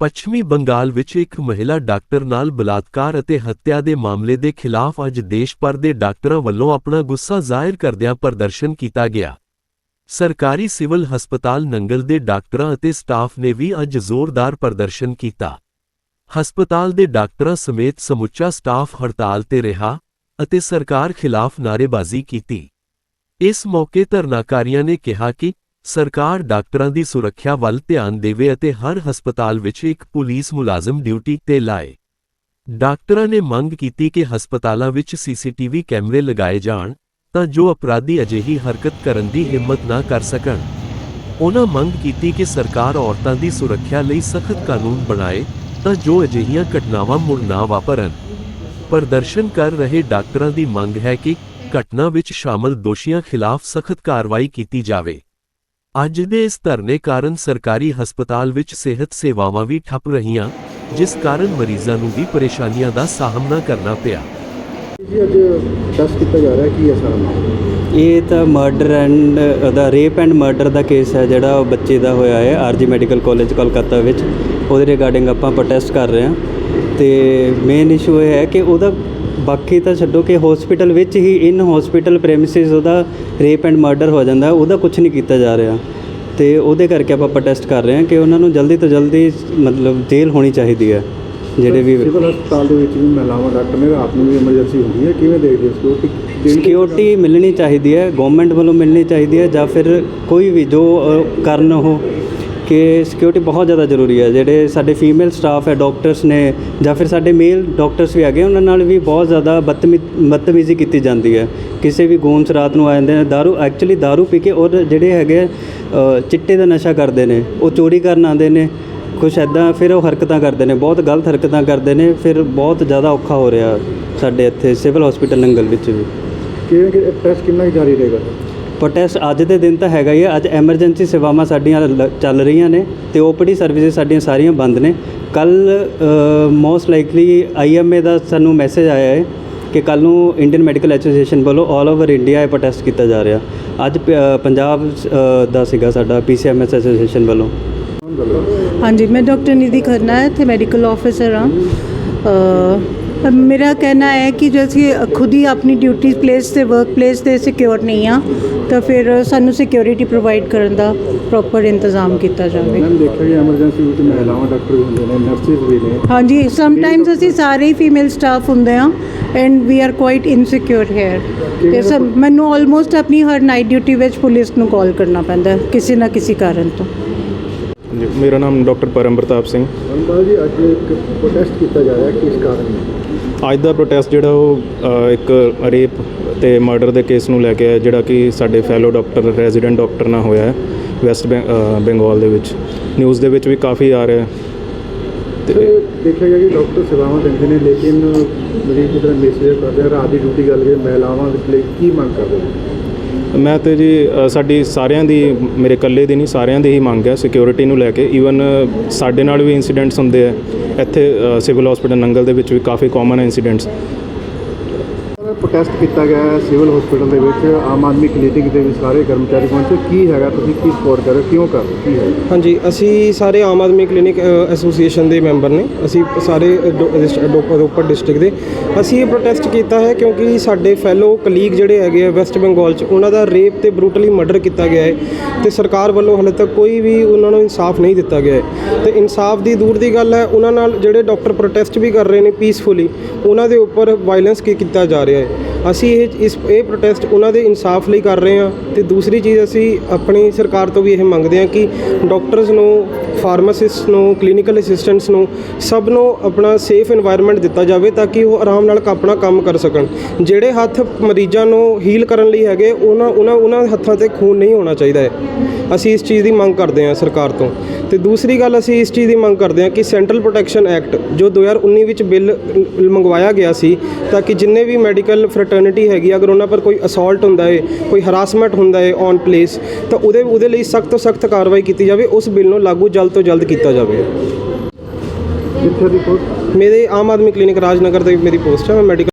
ਪੱਛਮੀ ਬੰਗਾਲ ਵਿੱਚ ਇੱਕ ਮਹਿਲਾ ਡਾਕਟਰ ਨਾਲ ਬਲਾਤਕਾਰ ਅਤੇ ਹੱਤਿਆ ਦੇ ਮਾਮਲੇ ਦੇ ਖਿਲਾਫ ਅੱਜ ਦੇਸ਼ ਭਰ ਦੇ ਡਾਕਟਰਾਂ ਵੱਲੋਂ ਆਪਣਾ ਗੁੱਸਾ ਜ਼ਾਹਿਰ ਕਰਦਿਆਂ ਪ੍ਰਦਰਸ਼ਨ ਕੀਤਾ ਗਿਆ। ਸਰਕਾਰੀ ਸਿਵਲ ਹਸਪਤਾਲ ਨੰਗਲ ਦੇ ਡਾਕਟਰਾਂ ਅਤੇ ਸਟਾਫ ਨੇ ਵੀ ਅੱਜ ਜ਼ੋਰਦਾਰ ਪ੍ਰਦਰਸ਼ਨ ਕੀਤਾ। ਹਸਪਤਾਲ ਦੇ ਡਾਕਟਰਾਂ ਸਮੇਤ ਸਮੁੱਚਾ ਸਟਾਫ ਹੜਤਾਲ ਤੇ ਰਿਹਾ ਅਤੇ ਸਰਕਾਰ ਖਿਲਾਫ ਨਾਅਰੇਬਾਜ਼ੀ ਕੀਤੀ। ਇਸ ਮੌਕੇ ਧਰਨਾਕਾਰੀਆਂ ਨੇ ਕਿਹਾ ਕਿ ਸਰਕਾਰ ਡਾਕਟਰਾਂ ਦੀ ਸੁਰੱਖਿਆ ਵੱਲ ਧਿਆਨ ਦੇਵੇ ਅਤੇ ਹਰ ਹਸਪਤਾਲ ਵਿੱਚ ਇੱਕ ਪੁਲਿਸ ਮੁਲਾਜ਼ਮ ਡਿਊਟੀ ਤੇ ਲਾਏ। ਡਾਕਟਰਾਂ ਨੇ ਮੰਗ ਕੀਤੀ ਕਿ ਹਸਪਤਾਲਾਂ ਵਿੱਚ ਸੀਸੀਟੀਵੀ ਕੈਮਰੇ ਲਗਾਏ ਜਾਣ ਤਾਂ ਜੋ ਅਪਰਾਧੀ ਅਜਿਹੀ ਹਰਕਤ ਕਰਨ ਦੀ ਹਿੰਮਤ ਨਾ ਕਰ ਸਕਣ। ਉਹਨਾਂ ਮੰਗ ਕੀਤੀ ਕਿ ਸਰਕਾਰ ਔਰਤਾਂ ਦੀ ਸੁਰੱਖਿਆ ਲਈ ਸਖਤ ਕਾਨੂੰਨ ਬਣਾਏ ਤਾਂ ਜੋ ਅਜਿਹੀਆਂ ਘਟਨਾਵਾਂ ਮੁੜ ਨਾ ਵਾਪਰਨ। ਪ੍ਰਦਰਸ਼ਨ ਕਰ ਰਹੇ ਡਾਕਟਰਾਂ ਦੀ ਮੰਗ ਹੈ ਕਿ ਘਟਨਾ ਵਿੱਚ ਸ਼ਾਮਲ ਦੋਸ਼ੀਆਂ ਖਿਲਾਫ ਸਖਤ ਕਾਰਵਾਈ ਕੀਤੀ ਜਾਵੇ। ਅੱਜ ਦੇ ਇਸ ਧਰਨੇ ਕਾਰਨ ਸਰਕਾਰੀ ਹਸਪਤਾਲ ਵਿੱਚ ਸਿਹਤ ਸੇਵਾਵਾਂ ਵੀ ਠੱਪ ਰਹੀਆਂ ਜਿਸ ਕਾਰਨ ਮਰੀਜ਼ਾਂ ਨੂੰ ਵੀ ਪਰੇਸ਼ਾਨੀਆਂ ਦਾ ਸਾਹਮਣਾ ਕਰਨਾ ਪਿਆ। ਜੀ ਅੱਜ ਟੈਸਟ ਕੀਤਾ ਜਾ ਰਿਹਾ ਕੀ ਹੈ ਸਾਰਾ ਮਾਮਲਾ? ਇਹ ਤਾਂ ਮਰਡਰ ਐਂਡ ਦਾ ਰੇਪ ਐਂਡ ਮਰਡਰ ਦਾ ਕੇਸ ਹੈ ਜਿਹੜਾ ਉਹ ਬੱਚੇ ਦਾ ਹੋਇਆ ਹੈ ਆਰਜੀ ਮੈਡੀਕਲ ਕਾਲਜ ਕੋਲਕਾਤਾ ਵਿੱਚ। ਉਹਦੇ ਰਿਗਾਰਡਿੰਗ ਆਪਾਂ ਪ੍ਰੋਟੈਸਟ ਕਰ ਰਹੇ ਹਾਂ। ਤੇ ਮੇਨ ਇਸ਼ੂ ਇਹ ਹੈ ਕਿ ਉਹਦਾ ਬਾਕੀ ਤਾਂ ਛੱਡੋ ਕਿ ਹਸਪੀਟਲ ਵਿੱਚ ਹੀ ਇਨ ਹਸਪੀਟਲ ਪ੍ਰੈਮਿਸਿਸ ਉਹਦਾ ਰੇਪ ਐਂਡ ਮਰਡਰ ਹੋ ਜਾਂਦਾ ਉਹਦਾ ਕੁਝ ਨਹੀਂ ਕੀਤਾ ਜਾ ਰਿਹਾ। ਤੇ ਉਹਦੇ ਕਰਕੇ ਆਪਾਂ ਪ੍ਰੋਟੈਸਟ ਕਰ ਰਹੇ ਹਾਂ ਕਿ ਉਹਨਾਂ ਨੂੰ ਜਲਦੀ ਤੋਂ ਜਲਦੀ ਮਤਲਬ ਜੇਲ੍ਹ ਹੋਣੀ ਚਾਹੀਦੀ ਹੈ ਜਿਹੜੇ ਵੀ ਸਿਵਲ ਹਸਪਤਾਲ ਦੇ ਵਿੱਚ ਵੀ ਮਹਿਲਾਵਾਂ ਡਾਕਟਰ ਨੇ ਰਾਤ ਨੂੰ ਵੀ ਐਮਰਜੈਂਸੀ ਹੁੰਦੀ ਹੈ। ਕਿਵੇਂ ਦੇਖਦੇ ਹੋ ਸਿਕਿਉਰਿਟੀ ਮਿਲਣੀ ਚਾਹੀਦੀ ਹੈ ਗਵਰਨਮੈਂਟ ਵੱਲੋਂ ਮਿਲਣੀ ਚਾਹੀਦੀ ਹੈ ਜਾਂ ਫਿਰ ਕੋਈ ਵੀ ਜੋ ਕਰਨ ਉਹ ਕਿ ਸਿਕਿਉਰਿਟੀ ਬਹੁਤ ਜ਼ਿਆਦਾ ਜ਼ਰੂਰੀ ਹੈ ਜਿਹੜੇ ਸਾਡੇ ਫੀਮੇਲ ਸਟਾਫ ਹੈ ਡਾਕਟਰਸ ਨੇ ਜਾਂ ਫਿਰ ਸਾਡੇ ਮੇਲ ਡਾਕਟਰਸ ਵੀ ਹੈਗੇ ਉਹਨਾਂ ਨਾਲ ਵੀ ਬਹੁਤ ਜ਼ਿਆਦਾ ਬਦਤਮੀ ਬਦਤਮੀਜ਼ੀ ਕੀਤੀ ਜਾਂਦੀ ਹੈ ਕਿਸੇ ਵੀ ਗੂੰਸ ਰਾਤ ਨੂੰ ਆ ਜਾਂਦੇ ਨੇ दारू ਐਕਚੁਅਲੀ दारू ਪੀ ਕੇ ਔਰ ਜਿਹੜੇ ਹੈਗੇ ਅ, ਚਿੱਟੇ ਦਾ ਨਸ਼ਾ ਕਰਦੇ ਨੇ ਉਹ ਚੋਰੀ ਕਰਨ ਆਉਂਦੇ ਨੇ ਕੁਛ ਐਦਾਂ ਫਿਰ ਉਹ ਹਰਕਤਾਂ ਕਰਦੇ ਨੇ ਬਹੁਤ ਗਲਤ ਹਰਕਤਾਂ ਕਰਦੇ ਨੇ ਫਿਰ ਬਹੁਤ ਜ਼ਿਆਦਾ ਔਖਾ ਹੋ ਰਿਹਾ ਸਾਡੇ ਇੱਥੇ ਸਿਵਲ ਹਸਪੀਟਲ ਨੰਗਲ ਵਿੱਚ ਵੀ ਕਿਵੇਂ ਕਿ ਟੈਸਟ ਕਿੰਨਾ ਕੁ ਜਾਰੀ ਰਹੇਗਾ ਪ੍ਰੋਟੈਸਟ ਅੱਜ ਦੇ ਦਿਨ ਤਾਂ ਹੈਗਾ ਹੀ ਹੈ ਅੱਜ ਐਮਰਜੈਂਸੀ ਸੇਵਾਵਾਂ ਸਾਡੀਆਂ ਲ- ਚੱਲ ਰਹੀਆਂ ਨੇ ਤੇ ਓਪੀਡੀ ਸਰਵਿਸਿਜ਼ ਸਾਡੀਆਂ ਸਾਰੀਆਂ ਬੰਦ ਨੇ। ਕੱਲ ਮੋਸਟ ਲਾਈਕਲੀ ਆਈਐਮਏ ਦਾ ਸਾਨੂੰ ਮੈਸੇਜ ਆਇਆ ਹੈ ਕਿ ਕੱਲ ਨੂੰ ਇੰਡੀਅਨ ਮੈਡੀਕਲ ਐਸੋਸੀਏਸ਼ਨ ਵੱਲੋਂ 올 ਓਵਰ ਇੰਡੀਆ ਇਹ ਪ੍ਰੋਟੈਸਟ ਕੀਤਾ ਜਾ ਰਿਹਾ। ਅੱਜ ਪ- ਅ, ਪੰਜਾਬ ਅ, ਦਾ ਸੀਗਾ ਸਾਡਾ ਪੀਸੀਐਮਐਸ ਐਸੋਸੀਏਸ਼ਨ ਵੱਲੋਂ। ਹਾਂਜੀ ਮੈਂ ਡਾਕਟਰ ਨਿਧੀ ਖੰਨਾ ਇੱਥੇ ਮੈਡੀਕਲ ਆਫੀਸਰ ਹਾਂ। ਅ, ਮੇਰਾ ਕਹਿਣਾ ਹੈ ਕਿ ਜੇ ਅਸੀਂ ਖੁਦ ਹੀ ਆਪਣੀ ਡਿਊਟੀ ਪਲੇਸ ਤੇ ਵਰਕ ਪਲੇਸ ਤੇ ਸਿਕਿਉਰ ਨਹੀਂ ਆ ਤਾਂ ਫਿਰ ਸਾਨੂੰ ਸਿਕਿਉਰਿਟੀ ਪ੍ਰੋਵਾਈਡ ਕਰਨ ਦਾ ਪ੍ਰੋਪਰ ਇੰਤਜ਼ਾਮ ਕੀਤਾ ਜਾਵੇ। ਮੈਂ ਦੇਖਿਆ ਕਿ ਐਮਰਜੈਂਸੀ ਵਿੱਚ ਮਹਿਲਾਵਾਂ ਡਾਕਟਰ ਵੀ ਹੁੰਦੇ ਨੇ ਨਰਸਿਸ ਵੀ ਨੇ। ਹਾਂਜੀ ਸਮਟਾਈਮਸ ਅਸੀਂ ਸਾਰੇ ਹੀ ਫੀਮੇਲ ਸਟਾਫ ਹੁੰਦੇ ਹਾਂ and we are quite insecure here ਤੇ ਸਭ ਮੈਨੂੰ ਆਲਮੋਸਟ ਆਪਣੀ ਹਰ ਨਾਈਟ ਡਿਊਟੀ ਵਿੱਚ ਪੁਲਿਸ ਨੂੰ ਕਾਲ ਕਰਨਾ ਪੈਂਦਾ ਹੈ, ਕਿਸੇ ਨਾ ਕਿਸੇ ਕਾਰਨ ਤੋਂ। ਜੀ ਮੇਰਾ ਨਾਮ ਡਾਕਟਰ ਪਰਮ ਪ੍ਰਤਾਪ ਸਿੰਘ। ਅੰਬਾਲ ਜੀ ਅੱਜ ਇੱਕ ਪ੍ਰੋਟੈਸਟ ਕੀਤਾ ਜਾ ਰਿਹਾ ਕਿਸ ਕਾਰਨ? ਅੱਜ ਦਾ ਪ੍ਰੋਟੈਸਟ ਜਿਹੜਾ ਉਹ ਇੱਕ ਰੇਪ ਤੇ ਮਰਡਰ ਦੇ ਕੇਸ ਨੂੰ ਲੈ ਕੇ ਹੈ, ਜਿਹੜਾ ਕਿ ਸਾਡੇ ਫੈਲੋ ਡਾਕਟਰ ਰੈਜ਼ੀਡੈਂਟ ਡਾਕਟਰ ਨਾਲ ਹੋਇਆ ਹੈ ਵੈਸਟ ਬੈਂ- ਬੰਗਾਲ ਦੇ ਵਿੱਚ। ਨਿਊਜ਼ ਦੇ ਵਿੱਚ ਵੀ ਕਾਫੀ ਆ ਰਿਹਾ ਹੈ। ਤੇ ਦੇਖਿਆ ਗਿਆ ਕਿ ਡਾਕਟਰ ਸੇਵਾਵਾਂ ਦਿੰਦੇ ਨੇ, ਲੇਕਿਨ ਮਰੀਜ਼ ਜਿਹੜਾ ਮੈਸੇਜ ਕਰਦੇ ਆ, ਰਾਤ ਦੀ ਡਿਊਟੀ ਗੱਲ ਕੇ ਮਹਿਲਾਵਾਂ ਦੇ ਲਈ ਕੀ ਮੰਗ ਕਰਦੇ ਹੋ ਮੈਂ ਤੇ ਜੀ ਸਾਡੀ ਸਾਰਿਆਂ ਦੀ, ਮੇਰੇ ਇਕੱਲੇ ਦੀ ਨਹੀਂ, ਸਾਰਿਆਂ ਦੀ ਹੀ ਮੰਗ ਹੈ ਸਿਕਿਉਰਿਟੀ ਨੂੰ ਲੈ ਕੇ। ਈਵਨ ਸਾਡੇ ਨਾਲ ਵੀ ਇਨਸੀਡੈਂਟਸ ਹੁੰਦੇ ਆ। ਇੱਥੇ ਸਿਵਲ ਹਸਪੀਟਲ ਨੰਗਲ ਦੇ ਵਿੱਚ ਵੀ ਕਾਫੀ ਕਾਮਨ ਹੈ ਇਨਸੀਡੈਂਟਸ ਪ੍ਰੋਟੈਸਟ ਕੀਤਾ ਗਿਆ ਹੈ ਸਿਵਲ ਹਸਪੀਟਲ ਦੇ ਵਿੱਚ, ਆਮ ਆਦਮੀ ਕਲੀਨਿਕ ਦੇ ਵਿੱਚ ਸਾਰੇ ਕਰਮਚਾਰੀ ਪਹੁੰਚੇ। ਕੀ ਹੈਗਾ? ਤੁਸੀਂ ਕੀ ਸਪੋਰਟ ਕਰ ਰਹੇ ਹੋ? ਕਿਉਂ ਕਰ ਰਹੇ ਹੋ? ਕੀ ਹੈ ਹਾਂਜੀ, ਅਸੀਂ ਸਾਰੇ ਆਮ ਆਦਮੀ ਕਲੀਨਿਕ ਐਸੋਸੀਏਸ਼ਨ ਦੇ ਮੈਂਬਰ ਨੇ। ਅਸੀਂ ਸਾਰੇ ਡੋ- ਰੋਪੜ ਡਿਸਟ੍ਰਿਕਟ ਦੇ। ਅਸੀਂ ਇਹ ਪ੍ਰੋਟੈਸਟ ਕੀਤਾ ਹੈ ਕਿਉਂਕਿ ਸਾਡੇ ਫੈਲੋ ਕਲੀਗ ਜਿਹੜੇ ਹੈਗੇ ਆ ਵੈਸਟ ਬੰਗਾਲ 'ਚ, ਉਹਨਾਂ ਦਾ ਰੇਪ ਤੇ ਬਰੂਟਲੀ ਮਰਡਰ ਕੀਤਾ ਗਿਆ ਹੈ ਤੇ ਸਰਕਾਰ ਵੱਲੋਂ ਹਲੇ ਤੱਕ ਕੋਈ ਵੀ ਉਹਨਾਂ ਨੂੰ ਇਨਸਾਫ ਨਹੀਂ ਦਿੱਤਾ ਗਿਆ ਹੈ। ਤੇ ਇਨਸਾਫ ਦੀ ਦੂਰ ਦੀ ਗੱਲ ਹੈ, ਉਹਨਾਂ ਨਾਲ ਜਿਹੜੇ ਡਾਕਟਰ ਪ੍ਰੋਟੈਸਟ ਵੀ ਕਰ ਰਹੇ ਨੇ ਪੀਸਫੁਲੀ ਉਹਨਾਂ ਦੇ ਉੱਪਰ ਵਾਇਲੈਂਸ ਕੀ ਕੀਤਾ ਜਾ ਰਿਹਾ ਹੈ। ਅਸੀਂ ਇਹ ਇਸ ਇਹ ਪ੍ਰੋਟੈਸਟ ਉਹਨਾਂ ਦੇ ਇਨਸਾਫ ਲਈ ਕਰ ਰਹੇ ਹਾਂ ਤੇ ਦੂਸਰੀ ਚੀਜ਼ ਅਸੀਂ ਆਪਣੀ ਸਰਕਾਰ ਤੋਂ ਵੀ ਇਹ ਮੰਗਦੇ ਹਾਂ ਕਿ ਡਾਕਟਰਸ ਨੂੰ ਫਾਰਮਾਸਿਸਟ ਨੂੰ ਕਲੀਨਿਕਲ ਅਸਿਸਟੈਂਟਸ ਨੂੰ ਸਭ ਨੂੰ ਆਪਣਾ ਸੇਫ এনवायरमेंट ਦਿੱਤਾ ਜਾਵੇ ਤਾਂ ਕਿ ਉਹ ਆਰਾਮ ਨਾਲ ਆਪਣਾ ਕੰਮ ਕਰ ਸਕਣ। ਜਿਹੜੇ ਹੱਥ ਮਰੀਜ਼ਾਂ ਨੂੰ ਹੀਲ ਕਰਨ ਲਈ ਹੈਗੇ, ਉਹਨਾਂ ਉਹਨਾਂ ਉਹਨਾਂ ਹੱਥਾਂ ਤੇ ਖੂਨ ਨਹੀਂ ਹੋਣਾ ਚਾਹੀਦਾ ਹੈ। ਅਸੀਂ ਇਸ ਚੀਜ਼ ਦੀ ਮੰਗ ਕਰਦੇ ਹਾਂ ਸਰਕਾਰ ਤੋਂ। ਤੇ ਦੂਸਰੀ ਗੱਲ ਅਸੀਂ ਇਸ ਚੀਜ਼ ਦੀ ਮੰਗ ਕਰਦੇ ਹਾਂ ਕਿ ਸੈਂਟਰਲ ਪ੍ਰੋਟੈਕਸ਼ਨ ਐਕਟ ਜੋ 2019 ਵਿੱਚ ਬਿੱਲ ਮੰਗਵਾਇਆ ਗਿਆ ਸੀ, ਤਾਂ ਕਿ ਜਿੰਨੇ ਵੀ ਮੈਡੀਕਲ ਫਰਟਰਨਿਟੀ ਹੈਗੀ ਅਗਰ ਉਹਨਾਂ ਪਰ ਕੋਈ ਅਸੌਲਟ ਹੁੰਦਾ ਹੈ ਕੋਈ ਹਰਾਸਮੈਂਟ ਹੁੰਦਾ ਹੈ ਔਨ ਪਲੇਸ ਤਾਂ ਉਹਦੇ ਉਹਦੇ ਲਈ ਸਖਤ ਤੋਂ ਸਖਤ ਕਾਰਵਾਈ ਕੀਤੀ ਜਾਵੇ ਉਸ ਬਿੱਲ ਨੂੰ ਲਾਗੂ ਜਲਦ ਤੋਂ ਜਲਦ ਕੀਤਾ ਜਾਵੇ। ਜਿੱਥੇ ਦੀ ਪੋਸਟ ਮੇਰੇ ਆਮ ਆਦਮੀ ਕਲੀਨਿਕ ਰਾਜਨਗਰ ਦੇ ਮੇਰੀ ਪੋਸਟ ਹੈ ਮੈਂ ਮੈਡੀਕਲ